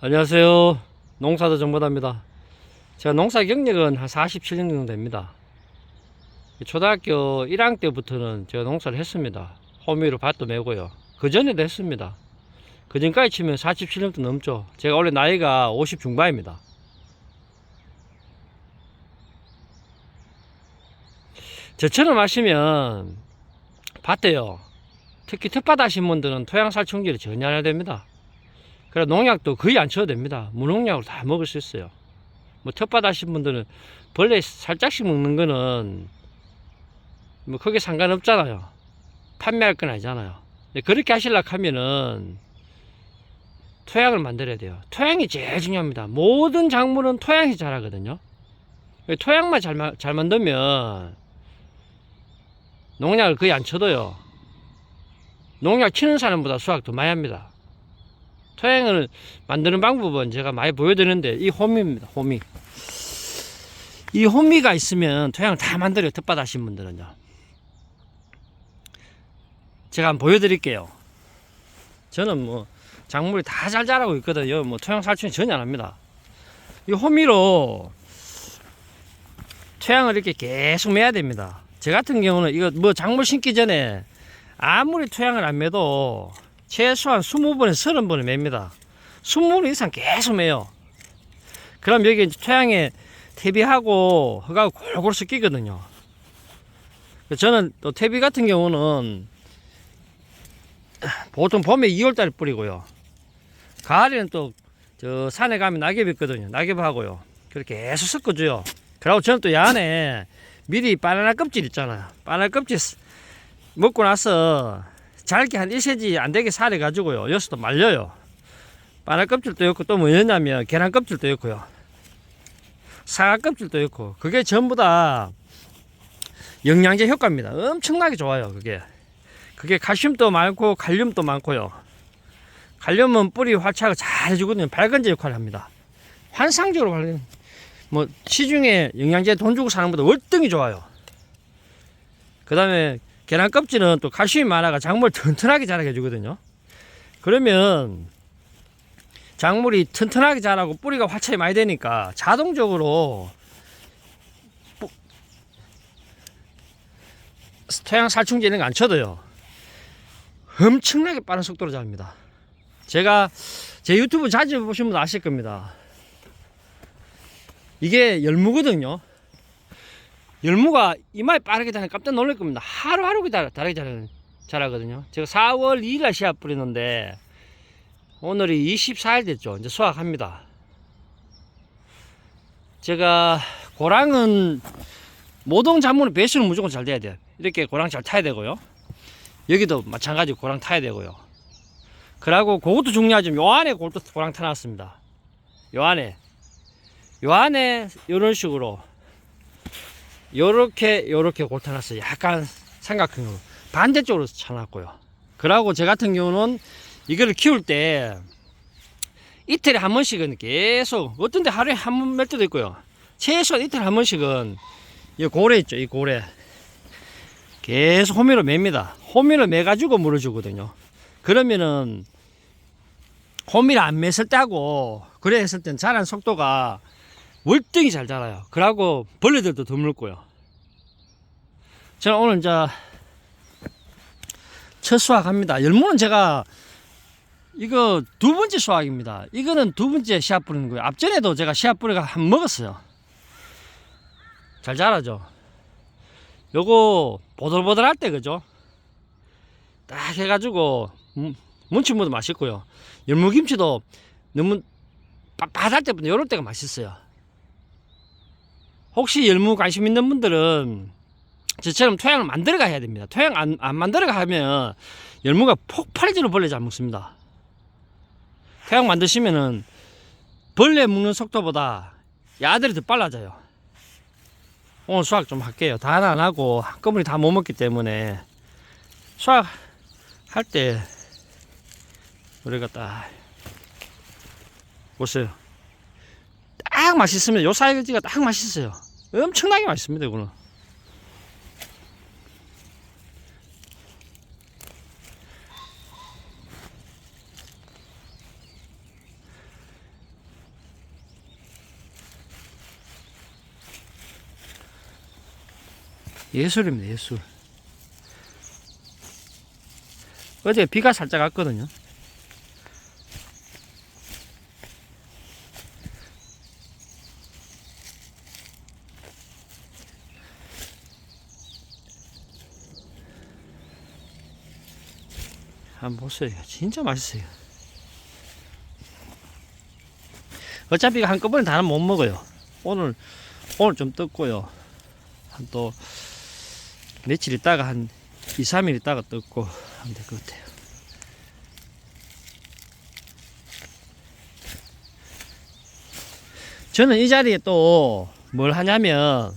안녕하세요. 농사도 정보다입니다. 제가 농사 경력은 한 47년 정도 됩니다. 초등학교 1학년 때부터는 제가 농사를 했습니다. 호미로 밭도 메고요. 그 전에도 했습니다. 그 전까지 치면 47년도 넘죠. 제가 원래 나이가 50 중반입니다. 저처럼 하시면 밭에요. 특히 텃밭 하신 분들은 토양살충제를 전혀 안 해야 됩니다. 그래 농약도 거의 안 쳐도 됩니다. 무농약으로 다 먹을 수 있어요. 뭐 텃밭 하신 분들은 벌레 살짝씩 먹는 거는 뭐 크게 상관없잖아요. 판매할 건 아니잖아요. 그렇게 하시려고 하면은 토양을 만들어야 돼요. 토양이 제일 중요합니다. 모든 작물은 토양이 자라거든요. 토양만 잘, 마- 잘 만들면 농약을 거의 안 쳐도요. 농약 치는 사람보다 수확 더 많이 합니다. 토양을 만드는 방법은 제가 많이 보여드리는데 이 호미입니다. 호미. 이 호미가 있으면 토양을 다 만들어요. 텃밭 하신 분들은요. 제가 한번 보여드릴게요. 저는 뭐 작물이 다 잘 자라고 있거든요. 뭐 토양 살충 전혀 안 합니다. 이 호미로 토양을 이렇게 계속 매야 됩니다. 제 같은 경우는 이거 뭐 작물 심기 전에 아무리 토양을 안 매도 최소한 20번에 30번을 맵니다. 20번 이상 계속 매요. 그럼 여기 토양에 퇴비하고 흙하고 골고루 섞이거든요. 저는 또 퇴비 같은 경우는 보통 봄에 2월달에 뿌리고요. 가을에는 또 저 산에 가면 낙엽이 있거든요. 낙엽하고요. 그렇게 계속 섞어줘요. 그리고 저는 또이 안에 미리 바나나 껍질 있잖아요. 바나나 껍질 쓰- 먹고 나서 잘게 한 1cm 안 되게 살해 가지고요. 여기서도 말려요. 바나나 껍질도 있고 또 뭐였냐면 계란 껍질도 있고요. 사과 껍질도 있고 그게 전부 다 영양제 효과입니다. 엄청나게 좋아요. 그게 그게 칼슘도 많고 칼륨도 많고요. 칼륨은 뿌리 활착을 잘 해주거든요. 밝은제 역할을 합니다. 환상적으로 밝은 뭐 시중에 영양제 돈 주고 사는 것보다 월등히 좋아요. 그 다음에 계란 껍질은 또 칼슘이 많아가 작물 튼튼하게 자라게 해주거든요. 그러면 작물이 튼튼하게 자라고 뿌리가 활착이 많이 되니까 자동적으로 뿌- 토양 살충제 이런 거안 쳐도요. 엄청나게 빠른 속도로 자랍니다. 제가 제 유튜브 자주 보시면 아실 겁니다. 이게 열무거든요. 열무가 이마에 빠르게 자라니 깜짝 놀랄 겁니다. 하루하루 다- 다르게 자라, 자라거든요. 제가 4월 2일날 씨앗 뿌리는데 오늘이 24일 됐죠. 이제 수확합니다. 제가 고랑은 모동 작물은 배수는 무조건 잘 돼야 돼요. 이렇게 고랑 잘 타야 되고요. 여기도 마찬가지 고랑 타야 되고요. 그리고 그것도 중요하지만 요 안에 골도 고랑 타놨습니다. 요 안에 요 안에 이런 식으로 요렇게 요렇게 골타놨어요. 약간 삼각형으로 반대쪽으로 쳐놨고요. 그러고 제 같은 경우는 이거를 키울 때 이틀에 한 번씩은 계속 어떤 데 하루에 한번맬 때도 있고요. 최소한 이틀에 한 번씩은 이 고래 있죠. 이 고래 계속 호미로 맵니다. 호미를 매 가지고 물을 주거든요. 그러면은 호미를 안 맸을 때하고 그래 했을 땐 자란 속도가 월등히 잘 자라요. 그러고 벌레들도 드물고요. 저는 오늘 이제 첫 수확합니다. 열무는 제가 이거 두 번째 수확입니다. 이거는 두 번째 씨앗 뿌리는 거예요. 앞전에도 제가 씨앗 뿌리가 한번 먹었어요. 잘 자라죠. 요거 보들보들할 때 그죠? 딱 해가지고 음, 문치무도 맛있고요. 열무김치도 너무 빳빳할 때보다 요럴 때가 맛있어요. 혹시 열무 관심 있는 분들은 저처럼 토양을 만들어가 해야 됩니다. 토양 안, 안 만들어가 하면 열무가 폭발적으로 벌레 잘 먹습니다. 토양 만드시면은 벌레 먹는 속도보다 야들이 더 빨라져요. 오늘 수확 좀 할게요. 다 하나 안 하고 한꺼번에 다 못 먹기 때문에 수확 할때 우리가 딱 보세요. 딱 맛있으면 요 사이즈가 딱 맛있어요. 엄청나게 맛있습니다, 이거는. 예술입니다, 예술. 어제 비가 살짝 왔거든요. 한번 보세요. 진짜 맛있어요. 어차피 한꺼번에 다는 못 먹어요. 오늘, 오늘 좀 떴고요. 한 또, 며칠 있다가 한 2, 3일 있다가 떴고 하면 될 것 같아요. 저는 이 자리에 또 뭘 하냐면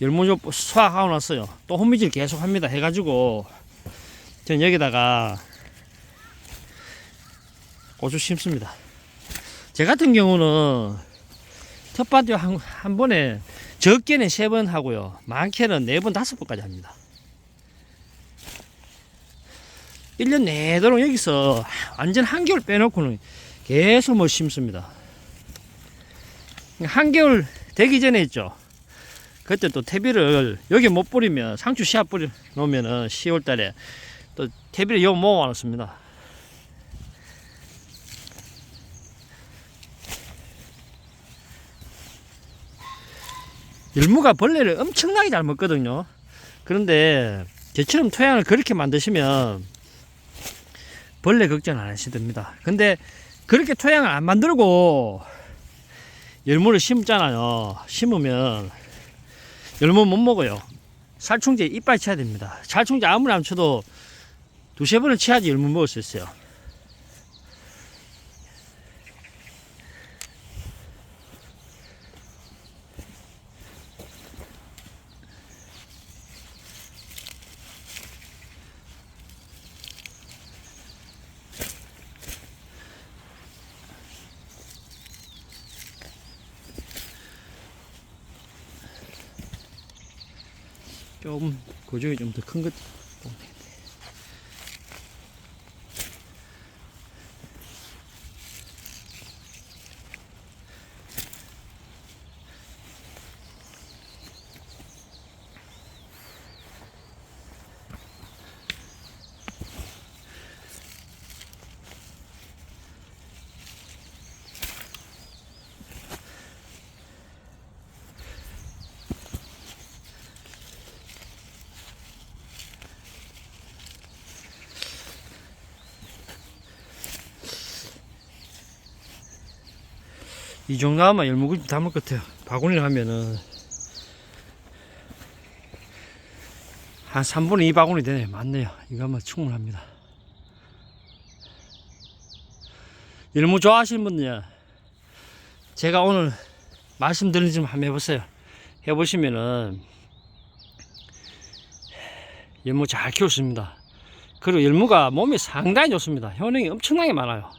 열무조 수확하고 났어요. 또 호미질 계속 합니다. 해가지고 전 여기다가 고추 심습니다. 제 같은 경우는 텃밭이 한, 한 번에 적게는 세 번 하고요. 많게는 네 번, 다섯 번까지 합니다. 1년 내도록 여기서 완전 한겨울 빼놓고는 계속 뭐 심습니다. 한겨울 되기 전에 있죠. 그때 또 퇴비를 여기 못 뿌리면 상추 씨앗 뿌려 놓으면은 10월 달에 또 퇴비를 여기 모아 놨습니다. 열무가 벌레를 엄청나게 잘 먹거든요. 그런데 저처럼 토양을 그렇게 만드시면 벌레 걱정 안 하셔도 됩니다. 근데 그렇게 토양을 안 만들고 열무를 심잖아요. 심으면 열무 못 먹어요. 살충제 이빨 쳐야 됩니다. 살충제 아무리 안 쳐도 두세 번은 쳐야지 열무 있어요. 좀 고정이 좀 더 큰 것. 이 정도 하면 열무김 담을 것 같아요. 바구니를 하면은 한 3분의 2 바구니 되네요. 맞네요. 이거 하면 충분합니다. 열무 좋아하시는 분들 제가 오늘 말씀드린 좀 한번 해보세요. 해보시면은 열무 잘 키웠습니다. 그리고 열무가 몸에 상당히 좋습니다. 효능이 엄청나게 많아요.